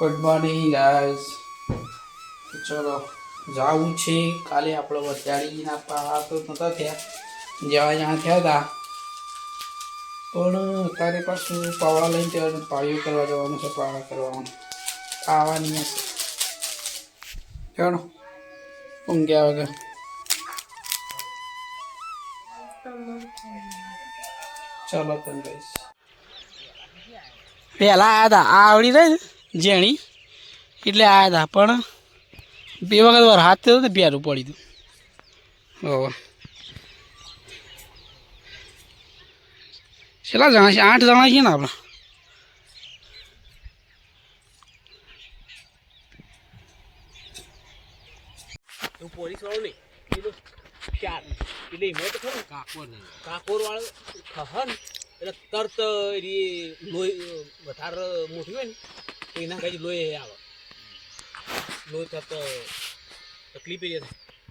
Good morning guys ચલો, જવું છે. કાલે આપણે વચાડીના પહાડ તો નહોતા થયા. જેવા જ્યાં થયા હતા. પણ અત્યારે પાછું પાવડા લઈને ત્યાં પાળીઓ કરવા જવાનું છે પાવડા કરવાનું. ખાવાની ચાલો, ઊંઘ્યા વગર. ચલો તને પહેલાં આવ્યા હતા આ આવડી રહી જેણી. એટલે આવ્યા હતા પણ બે વખત વાર હાથ થયો ને પ્યારું પડી હતું હવે કેટલા જણા છે? આઠ જણા છે ને આપણે? પોલીસ વાળું નહીં. પેલો ચાર. એટલે એમાં તો ખરું કાકોર કાકોર વાળો ખહન. એટલે તરત એ લોહી, વધારે મોટી હોય ને તો એના કાંઈ લોહી આવે. લોહી થતો તકલીફ એ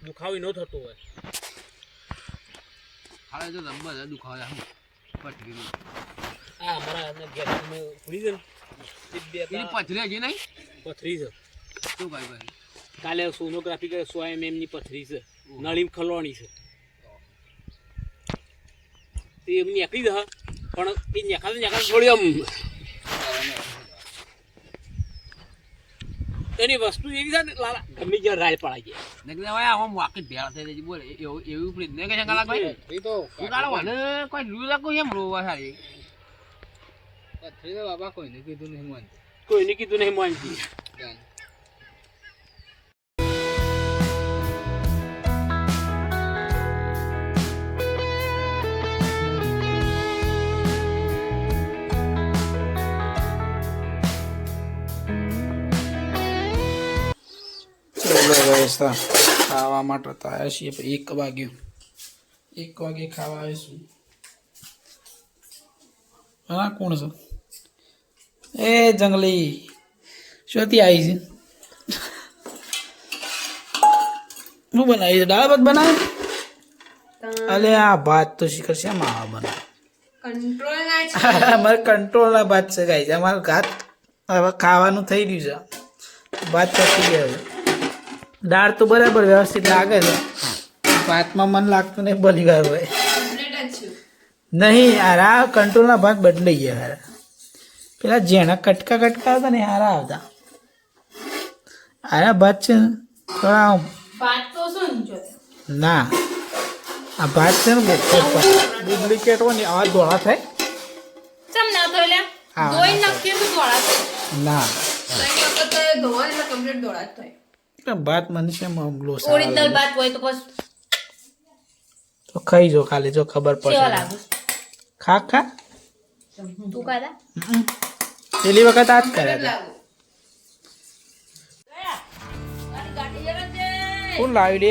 દુખાવી ન થતો હોય. હાલે તો નંબર દુખાવે આમ પટકી. આ અમારા ગેસ મેં ખુલી છે ને પથરી હજી નહીં? પથરી છે. શું ભાઈ ભાઈ? કાલે સોનોગ્રાફી કરે સો એમ ની પથરી છે. નળી ખલવાની છે. તે એમ નીકળી જ પણ એ નીકળતા નેખાલ થોડી આમ એની વસ્તુ એવી છે ને લાલા ગમે જ્યાં રાય પડાઈ જાય. નકર ભાઈ આમ વાકી ભેળા થઈ જાય બોલે એવું એવું પ્લીઝ ને કે કાલા ભાઈ? એ તો કાલા મને કોઈ લુ લાગો એમ રોવા સારી બાબા કોઈને કીધું નહીં મને કોઈને કીધું નહીં માનતી. ચલો ખાવા માટે તો આવ્યા છીએ એક વાગ્યું એક વાગે ખાવા આવીશું હા કોણ છે? એ જંગલી શોથી આવી છે. શું બનાવી છે? દાળ ભાત બનાવે? અલે આ ભાત તો શીખર છે માવા બનાવે. કંટ્રોલ ના અમારે કંટ્રોલના ભાત છે ગાઈ છે. અમારું ઘાત હવે ખાવાનું થઈ ગયું છે. ભાત પકી ગયો છે. દાળ તો બરાબર વ્યવસ્થિત લાગે છે. ભાતમાં મન લાગતું નહીં બની વાર હોય. કમ્પ્લીટ જ છું નહીં હારા આ કંટ્રોલના ભાત બદલાઈ ગયા હારા પેલા જેના કટકા કટકા હતા ને હારા આવતા. આના ભાત છે થોડા આમ. વાત તો શું જો ના આ ભાત છે ને ડુપ્લિકેટ હોય ને આવા ધોળા થાય. ચમ ના ધોળા થાય. ના ત્રણ વખત ધોવા એટલે કમ્પ્લીટ ધોળા જ થાય પણ ભાત મને છે ગ્લોસ ઓરિજિનલ વાત હોય તો પછી તો ખાઈ જો ખાલી જો ખબર કેવા પડશે લાગે ખા ખા તું ખાધા હમ. પેલી વખત આ જ કર્યા હતા લાગુ ગાડી જરા છે કોણ લાવી દે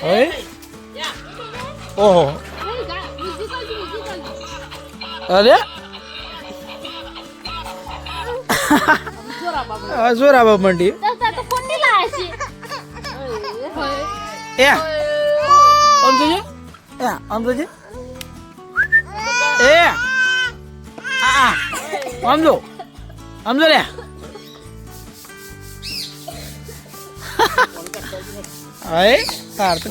હવે ઓહો અરે આ જોરા બાપ મંડી. એ. આમ જોજે. એ આમ જોજે. એ. આ આ. આમ જો. આમ જો લે અરે તાર તો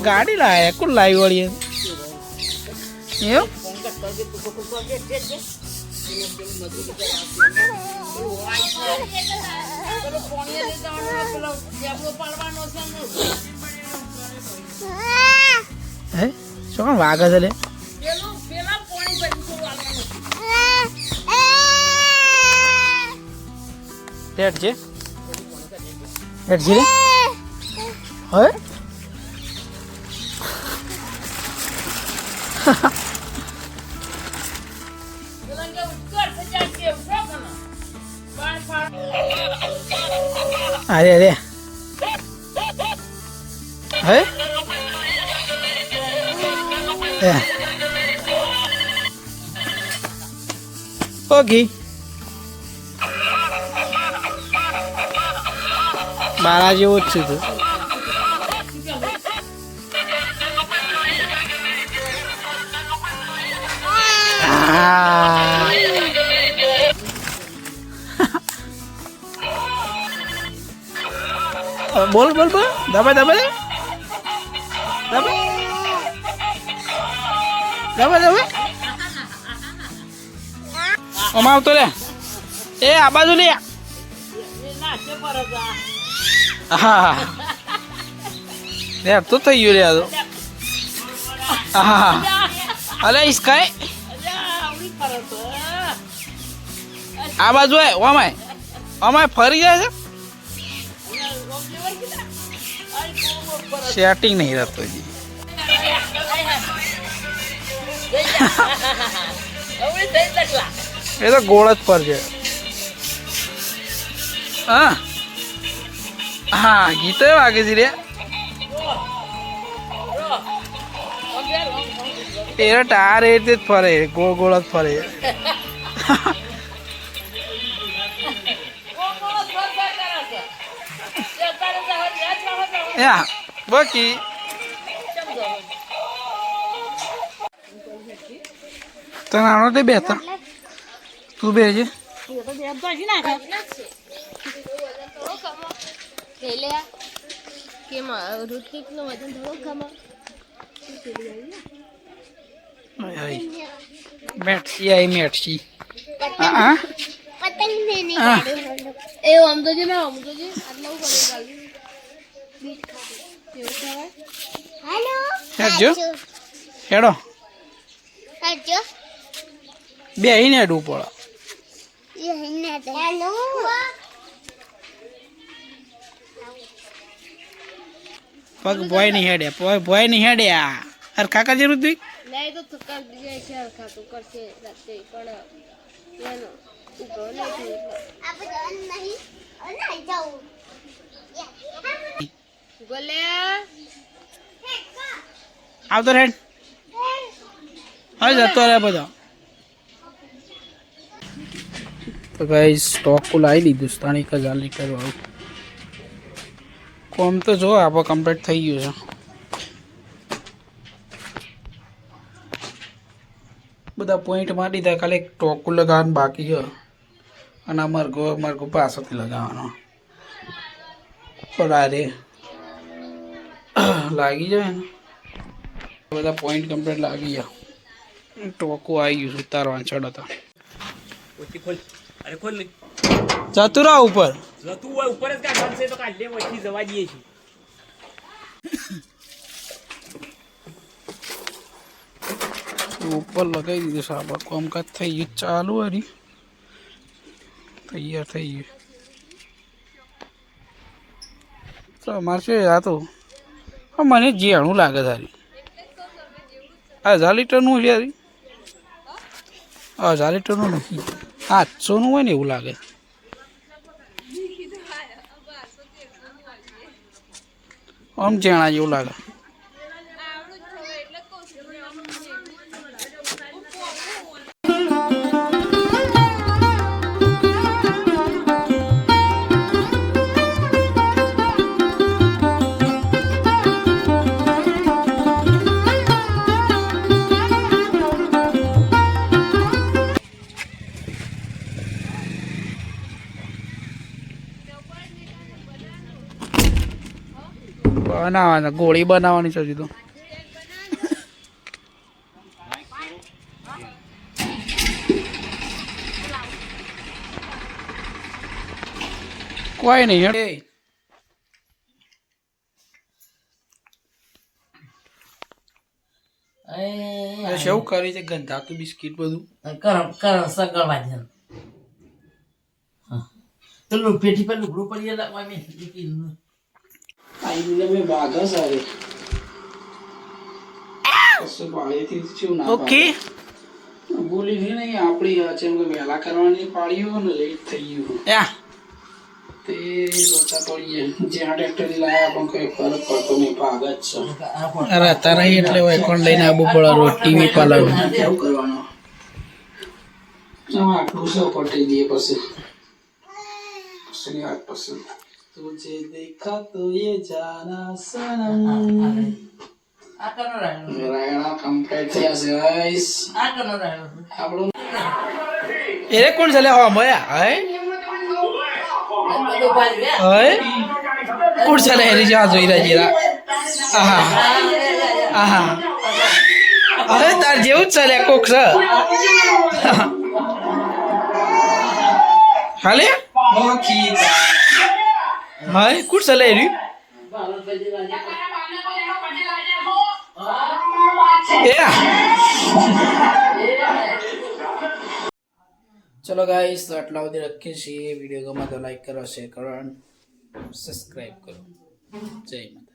હે? શું કામ વાગે છે લે? હેઠ છે લે? અરે અરે હવે. ઓકે બારા જેવો જ છે તું Ah. બોલ બોલ બોલ. દબાય દબાય દબાય દબાય દબા. દબા આવતો લે. એ, આ બાજુ લે. હા લે, તો થઈ ગયું લે આ તો. હા અલે ઇસ્કાય આ બાજુ આય ઓમાય ઓમાય ફરી જાય છે? સેટિંગ નહીં રહેતો જી. એ તો ગોળ જ પર છે. હા. હા ગીતો વાગે છે રે. એ ટાર એ રીતે જ ફરે ગોળ ગોળ જ ફરે. યા બાકી તને આનો તે બેતા તું બે છે મેટસી આઈ મેટસી હા? હા. હા એ આમ તો છે ને આમ તો છે આટલા ઉપર હેડજો. હેડો. બે અહીં હેડવું પડે પગ ભોય નહીં હેડે. ભોય ભોય નહીં હેડ્યા અરે કાકા જરૂર તું નહીં. આવતો રેડ હવે જતો રહે બધો. તો ભાઈ સ્ટોક કુલ આવી લીધું, સ્થાનિક હજાર લીટર વાળું કોમ તો જો આપણે કમ્પ્લીટ થઈ ગયું છે. બધા પોઈન્ટ મારી દીધા, ખાલી એક ટોકું લગાવવાનું બાકી છે. અને મરઘો મરઘો પાછળથી લગાવવાનો. અરે લાગી જાય ને? બધા પોઈન્ટ કમ્પ્લીટ લાગી ગયા. ટોકો આવી ગયું છે ઉતારવાનું ચડ હતા અરે ખોલ ચતુરા ઉપર. જતું હોય ઉપર જ કાઢવાનું છે તો કાઢ. લે ઓછી જવા દઈએ છીએ. ઉપર લગાવી દીધું સાબર કામકાજ થઈ ગયું. ચાલુ હરી તૈયાર થઈ ગયું. મારશે આ તો મને જેણું લાગે સારી હજાર લીટરનું છે યારી હજાર લીટરનું નથી. આઠસોનું હોય ને એવું લાગે. આમ જેણા જેવું લાગે. બનાવવાના ગોળી બનાવવાની છે હજી તો. કોઈ નહીં હેડ શું કરી છે? ગંધાતું બિસ્કિટ બધું? કરમ કરમ સગળવા છે પેલું પેટી પર લુગડું પડી ગયા ઓકે. બોલી નહીં નહીં આપણી આ છે કે વહેલા કરવાની પાળીઓ ને લેટ થઈ ગયું. તે લોચા પડીએ જ્યાં ટ્રેક્ટર લાયા પણ કઈ ફરક પડતો નહીં ભાગ જ છે. અરે તારા એટલે હોય કોણ લઈને આબુ પડે રોટી બી પાલવ? કેવું કરવાનું? આટલું છે પટી દઈએ પછી? પછી આઠ પછી. तुझे देखा तो ये जाना सनम આ કનો રાયો રાયણા કમ્પ્લીટ થયા છે ગાઈસ આ કનો રાયો આપણો એ કોણ ચાલે હા મયા હે બધું પાડી હે કુડ ચાલે હેરી જેવા જોઈ રહ્યા જીરા આહા આહા અરે તાર જેવું જ ચાલે કોક છે હાલે હાય કુડ ચાલે હેરી એ ચલો ગાઈસ તો આટલા સુધી રાખીએ છીએ. વીડિયો ગમે તો લાઈક કરો શેર કરો સબસ્ક્રાઈબ કરો. જય માતા